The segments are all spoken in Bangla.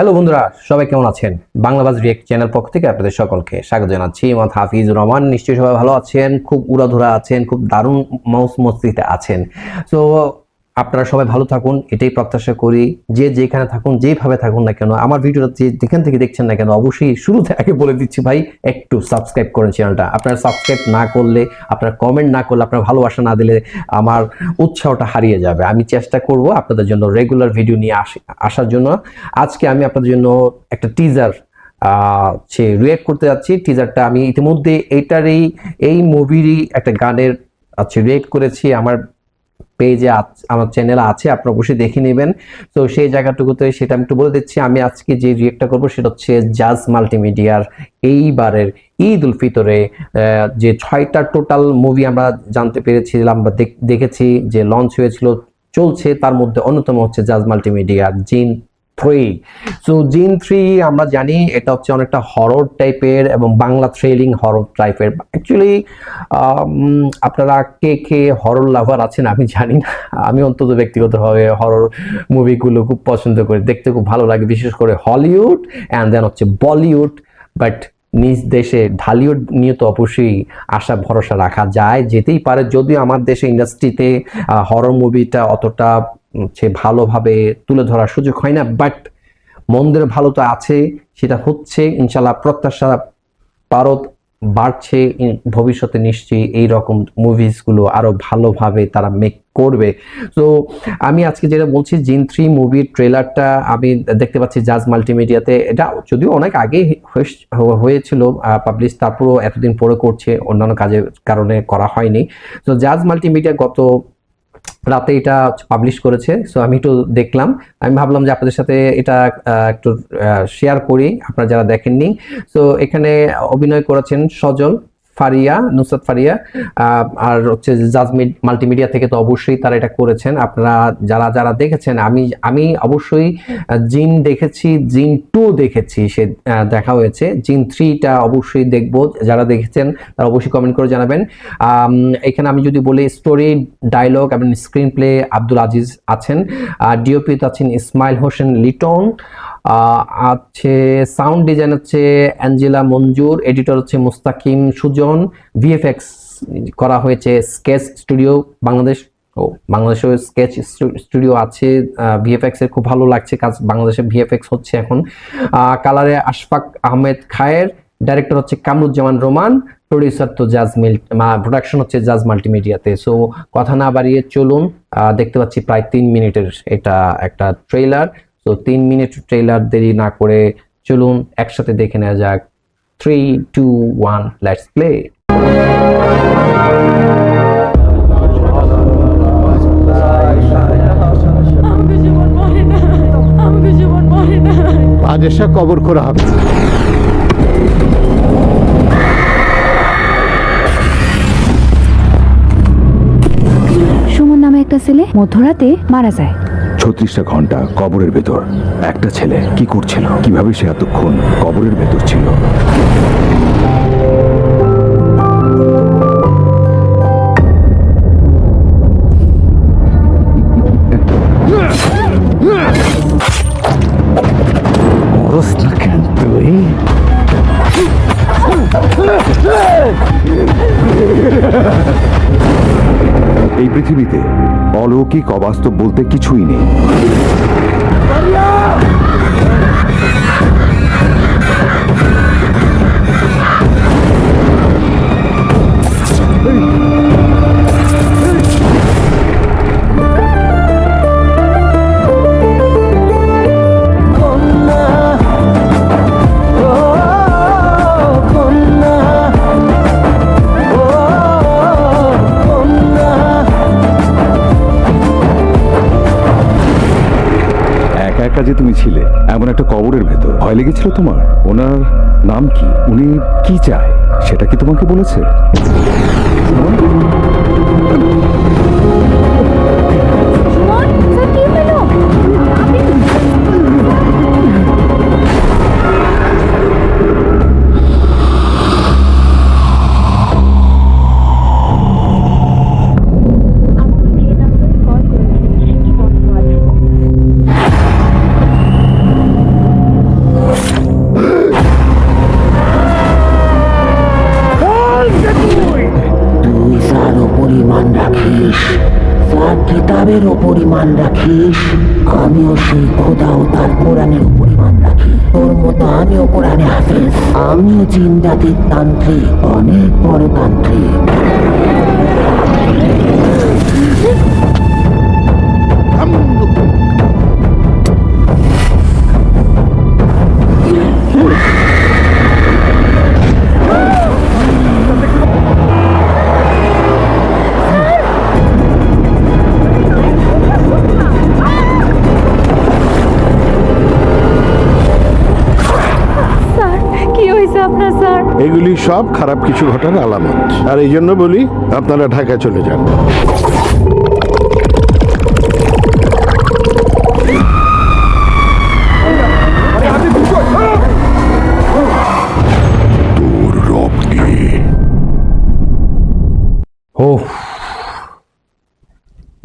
হ্যালো বন্ধুরা, সবাই কেমন আছেন? বাংলাবাজ রিয়েক্ট চ্যানেল পক্ষ থেকে আপনাদের সকলকে স্বাগত জানাচ্ছি। ইমাদ হাফিজ রহমান, নিশ্চয়ই সবাই ভালো আছেন, খুব উড়াধুরা আছেন, খুব দারুণ মৌস মস্তিতে আছেন। তো আপনারা সবাই ভালো থাকুন, এটাই প্রত্যাশা করি। যে যেখানে থাকুন, যেভাবে থাকুন না কেন, আমার ভিডিওটা যে যেখান থেকে দেখছেন না কেন, অবশ্যই শুরুতে আগে বলে দিচ্ছি ভাই, একটু সাবস্ক্রাইব করেন চ্যানেলটা আপনারা সাবস্ক্রাইব না করলে, আপনার কমেন্ট না করলে, আপনার ভালোবাসা না দিলে আমার উৎসাহটা হারিয়ে যাবে। আমি চেষ্টা করব আপনাদের জন্য রেগুলার ভিডিও নিয়ে আসি- আসার জন্য। আজকে আমি আপনাদের জন্য একটা টিজার সে রিয়েক্ট করতে যাচ্ছি। টিজারটা আমি ইতিমধ্যে এইটারই এই মুভিরই একটা গানের আছে রিয়েক্ট করেছি। আমার পেজে আমার চ্যানেল আছে, আপনারা অবশ্যই দেখে নেবেন। তো সেই জায়গাটুকুতে সেটা আমি একটু বলে দিচ্ছি, আমি আজকে যে রিয়েক্টটা করব সেটা হচ্ছে জাজ মাল্টিমিডিয়ার এইবারের ঈদ উল ফিতরে যে ছয়টা টোটাল মুভি আমরা জানতে পেরেছিলাম বা দেখ- দেখেছি, যে লঞ্চ হয়েছিল, চলছে, তার মধ্যে অন্যতম হচ্ছে জাজ মাল্টিমিডিয়ার জিন থ্রি সো জিন থ্রি আমরা জানি এটা হচ্ছে অনেকটা হরর টাইপের এবং বাংলা থ্রিলিং হরর টাইপের অ্যাকচুয়ালি আপনারা কে কে হরর লাভার আছেন আমি জানি না। আমি অন্তত ব্যক্তিগতভাবে হরর মুভিগুলো খুব পছন্দ করি। দেখতে খুব ভালো লাগে, বিশেষ করে হলিউড অ্যান্ড দেন হচ্ছে বলিউড বাট নিজ দেশে ঢালিউড নিয়ে তো অবশ্যই আশা, ভরসা রাখা যায়, যেতেই পারে। যদিও আমার দেশে ইন্ডাস্ট্রিতে হরর মুভিটা অতটা সে ভালোভাবে তুলে ধরার সুযোগ হয় না বাট মন্দের ভালো তো আছে, সেটা হচ্ছে, ইনশাল্লাহ প্রত্যাশা পারত বাড়ছে ভবিষ্যতে নিশ্চয়ই এই রকম মুভিসগুলো আরও ভালোভাবে তারা মেক করবে। তো আমি আজকে যেটা বলছি, জিন থ্রি মুভির ট্রেলারটা আমি দেখতে পাচ্ছি জাজ মাল্টিমিডিয়াতে, এটা যদিও অনেক আগে হয়েছিল পাবলিশ তারপরও এতদিন পরে করছে, অন্যান্য কাজের কারণে করা হয়নি। তো জাজ মাল্টিমিডিয়া গত রাতে এটা পাবলিশ করেছে সো আমি একটু দেখলাম। আমি ভাবলাম যে আপনাদের সাথে এটা একটু শেয়ার করি, আপনারা যারা দেখেননি। সো এখানে অভিনয় করেছেন সজল। ফারিয়া, নুসরাত ফারিয়া আর হচ্ছে জাজমিড মাল্টিমিডিয়া থেকে তো অবশ্যই তারা এটা করেছেন। আপনারা যারা যারা দেখেছেন, আমি আমি অবশ্যই জিন দেখেছি, জিন টু দেখেছি, সে দেখা হয়েছে। জিন থ্রিটা অবশ্যই দেখব। যারা দেখেছেন, তারা অবশ্যই কমেন্ট করে জানাবেন। এখানে আমি যদি বলি স্টোরি ডায়লগ এবং স্ক্রিন প্লে আব্দুল আজিজ আছেন। ডিওপিতে আছেন ইসমাইল হোসেন লিটন। আছে সাউন্ড ডিজাইন হচ্ছে অ্যাঞ্জেলা মঞ্জুর এডিটর হচ্ছে মুস্তাকিম সুজন। ভিএফএক্স করা হয়েছে স্কেচ স্টুডিও বাংলাদেশ, ও বাংলাদেশেও স্কেচ স্টুডিও আছে ভিএফএক্স এর খুব ভালো লাগছে কাজ, বাংলাদেশে ভিএফএক্স হচ্ছে এখন। কালারে আশফাক আহমেদ খায়ের ডাইরেক্টর হচ্ছে কামরুজ্জামান রোমান প্রডিউসার তো জাজ মিল প্রোডাকশন হচ্ছে জাজ মাল্টিমিডিয়াতে সো কথা না বাড়িয়ে চলুন দেখতে পাচ্ছি প্রায় তিন মিনিটের এটা একটা ট্রেলার তো তিন মিনিট ট্রেলার দেরি না করে চলুন, একসাথে দেখে নেওয়া যাক। Three two one let's play আজ এসে কবর করা হবে। সুমন নামে একটা ছেলে মধ্যরাতে মারা যায়। ছত্রিশটা ঘণ্টা কবরের ভেতর। একটা ছেলে কি করছিল? কীভাবে সে এতক্ষণ কবরের ভেতর ছিল? এই পৃথিবীতে অলৌকিক অবাস্তব বলতে কিছুই নেই। তুমি ছিলে, এমন একটা কবরের ভেতর। ভয় লেগেছিল তোমার? ওনার নাম কি? উনি কি চায়? সেটা কি তোমাকে বলেছে? কিতাবের ওপর ইমান রাখিস, আমিও সেই খোদা ও তার কোরআনের উপর ইমান রাখি। তোর মতো আমিও কোরআনে হাফেজ, আমিও জিন তান্ত্রিক, অনেক বড় তান্ত্রিক। স্যার সব খারাপ কিছু ঘটার আলামত। আর এই জন্য বলি, আপনারা ঢাকা চলে যান।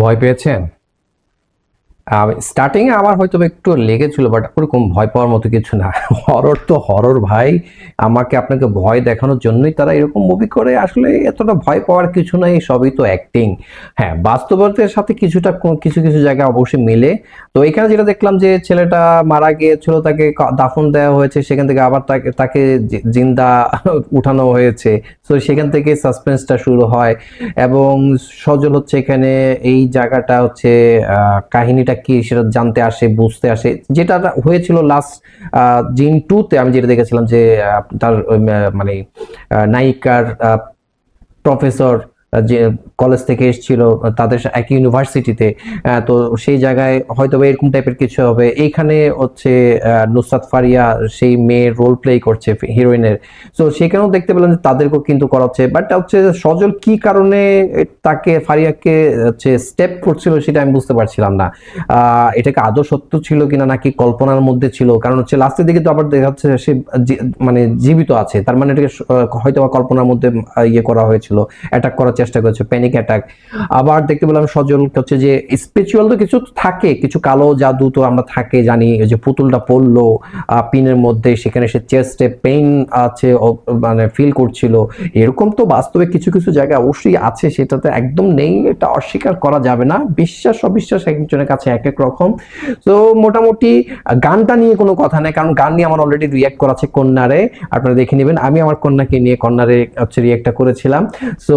ভয় পেয়েছেন? স্টার্টিং আমার হয়তো একটু লেগেছিল বাট ওরকম ভয় পাওয়ার মতো কিছু না। হরর তো হরর ভাই। আমাকে আপনাকে ভয় দেখানোর জন্যই তারা এরকম মুভি করে। আসলে এতটা ভয় পাওয়ার কিছু নাই সবই তো অ্যাক্টিং হ্যাঁ বাস্তবতার সাথে কিছুটা কিছু কিছু জায়গা অবশ্যই মিলে। তো এখানে যেটা দেখলাম যে ছেলেটা মারা গিয়েছিল তাকে দাফন দেওয়া হয়েছে সেখান থেকে আবার তাকে তাকে জিন্দা উঠানো হয়েছে। তো সেখান থেকে সাসপেন্সটা শুরু হয় এবং সজল হচ্ছে এখানে এই জায়গাটা হচ্ছে আহ, কাহিনীটা কি সেটা জানতে আসে, বুঝতে আসে। যেটা হয়েছিল লাস্ট জিন টুতে আমি যেটা দেখেছিলাম যে তার মানে নায়িকার প্রফেসর যে কলেজ থেকে এসেছিল, তাদের সা- একই ইউনিভার্সিটিতে তো সেই জায়গায় হয়তো এরকম টাইপের কিছু হবে। এইখানে হচ্ছে নুসরাত ফারিয়া সেই মেয়ের রোল প্লে করছে হিরোইনের তো সেখানেও দেখতে পেলাম যে তাদেরকেও কিন্তু করাচ্ছে। বাট হচ্ছে, সজল কি কারণে তাকে ফারিয়াকে হচ্ছে স্টেপ করছিল সেটা আমি বুঝতে পারছিলাম না। এটাকে আদৌ সত্য ছিল কিনা নাকি কল্পনার মধ্যে ছিল? কারণ হচ্ছে লাস্টের দিকে তো আবার দেখা যাচ্ছে সে মানে জীবিত আছে। তার মানে এটাকে হয়তো কল্পনার মধ্যে ইয়ে করা হয়েছিল অ্যাটাক করার চেষ্টা করেছে প্যানিক অ্যাটাক আবার দেখতে পেলাম সজল হচ্ছে যে স্পিরিচুয়াল তো কিছু থাকে, কিছু কালো জাদু তো আমরা থাকে, জানি যে পুতুলটা পড়ল পিনের মধ্যে, সেখানে সে চেস্টে পেইন আছে মানে ফিল করছিল। এরকম তো বাস্তবে কিছু কিছু জায়গা অবশ্যই আছে, সেটাতে একদম নেই, এটা অস্বীকার করা যাবে না। বিশ্বাস, অবিশ্বাস একজনের কাছে এক এক রকম। তো মোটামুটি গানটা নিয়ে কোনো কথা নেই, কারণ গান নিয়ে আমার অলরেডি রিয়াক্ট করা আছে কন্যারে। আপনারা দেখে নেবেন, আমি আমার কন্যাকে নিয়ে কন্যারে হচ্ছে রিয়াক্টটা করেছিলাম। সো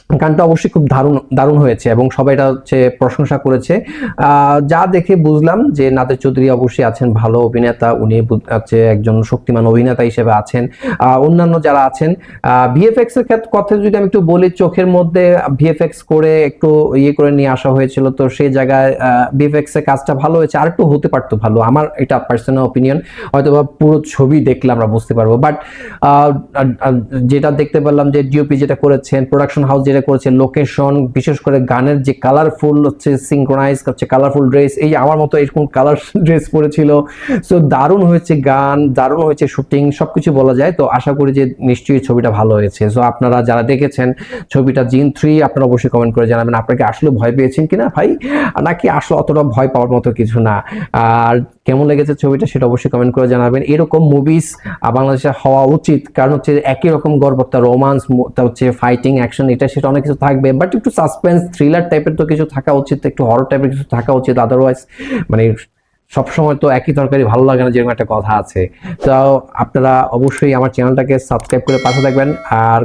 গানটা অবশ্যই খুব দারুণ দারুণ হয়েছে এবং সবাই এটা হচ্ছে প্রশংসা করেছে। যা দেখে বুঝলাম যে নাদের চৌধুরী অবশ্যই আছেন ভালো অভিনেতা, উনি হচ্ছে একজন শক্তিমান অভিনেতা হিসেবে আছেন। অন্যান্য যারা আছেন ভিএফএক্স এর ক্ষেত্রে কথা যদি আমি একটু বলি, চোখের মধ্যে ভিএফএক্স করে একটু ইয়ে করে নিয়ে আসা হয়েছিল, তো সেই জায়গায় ভিএফএক্স এর কাজটা ভালো হয়েছে, আর একটু হতে পারতো ভালো। আমার এটা পার্সোনাল অপিনিয়ন হয়তো বা পুরো ছবি দেখলে আমরা বুঝতে পারব। বাট যেটা দেখতে পেলাম যে ডিওপি যেটা করেছেন প্রোডাকশন হাউস যেটা করেছেন লোকেশন বিশেষ করে গানের যে কালারফুল হচ্ছে সিঙ্ক্রোনাইজ হচ্ছে কালারফুল ড্রেস এই আমার মতো এরকম কালার ড্রেস পরেছিল। সো দারুণ হয়েছে গান, দারুণ হয়েছে শুটিং সবকিছু বলা যায়। তো আশা করি যে নিশ্চয়ই ছবিটা ভালো হয়েছে। সো আপনারা যারা দেখেছেন ছবিটা জিন থ্রি আপনারা অবশ্যই কমেন্ট করে জানাবেন। আপনাকে আসলে ভয় পেয়েছেন কিনা ভাই? নাকি আসলে অতটা ভয় পাওয়ার মতো কিছু না? আর কেমন লেগেছে ছবিটা সেটা অবশ্যই কমেন্ট করে জানাবেন। এরকম মুভিস বাংলাদেশে হওয়া উচিত। কারণ হচ্ছে একই রকম গর্বতা রোমান্স হচ্ছে ফাইটিং অ্যাকশন এটা সেটা অনেক কিছু থাকবে। বাট একটু সাসপেন্স থ্রিলার টাইপের তো কিছু থাকা উচিত, একটু হরর টাইপের কিছু থাকা উচিত। আদারওয়াইজ মানে সবসময় তো একই তরকারি ভালো লাগে না, যেরকম একটা কথা আছে। তো আপনারা অবশ্যই আমার চ্যানেলটাকে সাবস্ক্রাইব করে পাশে থাকবেন। আর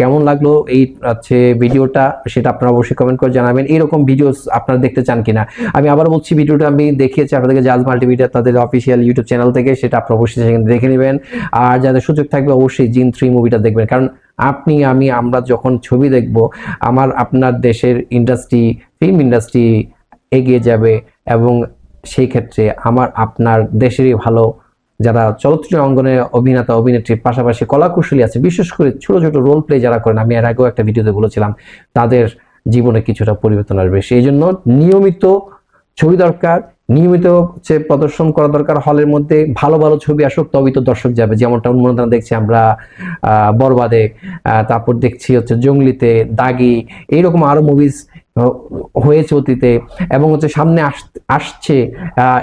কেমন লাগল এই হচ্ছে ভিডিওটা সেটা আপনারা অবশ্যই কমেন্ট করে জানাবেন। এরকম ভিডিও আপনারা দেখতে চান কিনা? আমি আবার বলছি, ভিডিওটা আমি দেখিয়েছি আপনাদেরকে জাজ মাল্টিমিডিয়া তাদের অফিসিয়াল ইউটিউব চ্যানেল থেকে, সেটা আপনারা অবশ্যই সেখানে দেখে নেবেন। আর যাদের সুযোগ থাকবে, অবশ্যই জিন থ্রি মুভিটা দেখবেন। কারণ আপনি, আমি, আমরা যখন ছবি দেখব, আমার, আপনার দেশের ইন্ডাস্ট্রি ফিল্ম ইন্ডাস্ট্রি এগিয়ে যাবে এবং সেই ক্ষেত্রে আমার, আপনার দেশেরই ভালো যারা চলচ্চিত্র অঙ্গনে অভিনেতা অভিনেত্রীর পাশাপাশি কলাকুশলী আছে, বিশেষ করে ছোট ছোট রোল প্লে যারা করেন, আমি এর আগেও একটা ভিডিওতে বলেছিলাম, তাদের জীবনে কিছুটা পরিবর্তন আসবে। সেই জন্য নিয়মিত ছবি দরকার, নিয়মিত হচ্ছে প্রদর্শন করা দরকার, হলের মধ্যে ভালো ভালো ছবি আসুক, তবেই তো দর্শক যাবে। যেমনটা উন্মোদনা দেখছি আমরা বরবাদে তারপর দেখছি হচ্ছে জঙ্গলিতে দাগি, এইরকম আরও মুভিজ হয়েছে অতীতে এবং হচ্ছে সামনে আস- আসছে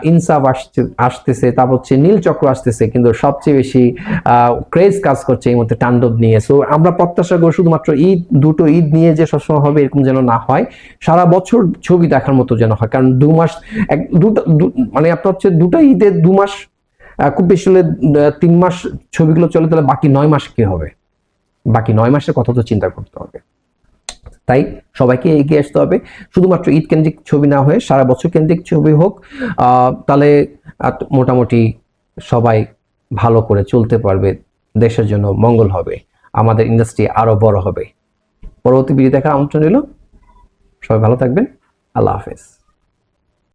ইনসাফ আসছে, আসতেছে, তারপর হচ্ছে নীল চক্র আসতেছে, কিন্তু সবচেয়ে বেশি ক্রেজ কাজ করছে এই মধ্যে তাণ্ডব নিয়ে। সো আমরা প্রত্যাশা করি শুধুমাত্র ঈদ, দুটো ঈদ নিয়ে যে সবসময় হবে এরকম যেন না হয়, সারা বছর ছবি দেখার মতো যেন হয়। কারণ দু মাস, এক, দুটো মানে আপনার হচ্ছে দুটো ঈদের দু মাস খুব বেশি হলে তিন মাস ছবিগুলো চলে, তাহলে বাকি নয় মাস কি হবে? বাকি নয় মাসের কথা তো চিন্তা করতে হবে। তাই সবাইকে এগিয়ে আসতে হবে। শুধুমাত্র ঈদ কেন্দ্রিক ছবি না হয়ে সারা বছর কেন্দ্রিক ছবি হোক তাহলে মোটামুটি সবাই ভালো করে চলতে পারবে, দেশের জন্য মঙ্গল হবে, আমাদের ইন্ডাস্ট্রি আরও বড় হবে। পরবর্তী ভিডিও দেখার আমন্ত্রণ রইল। সবাই ভালো থাকবেন। আল্লাহ হাফেজ।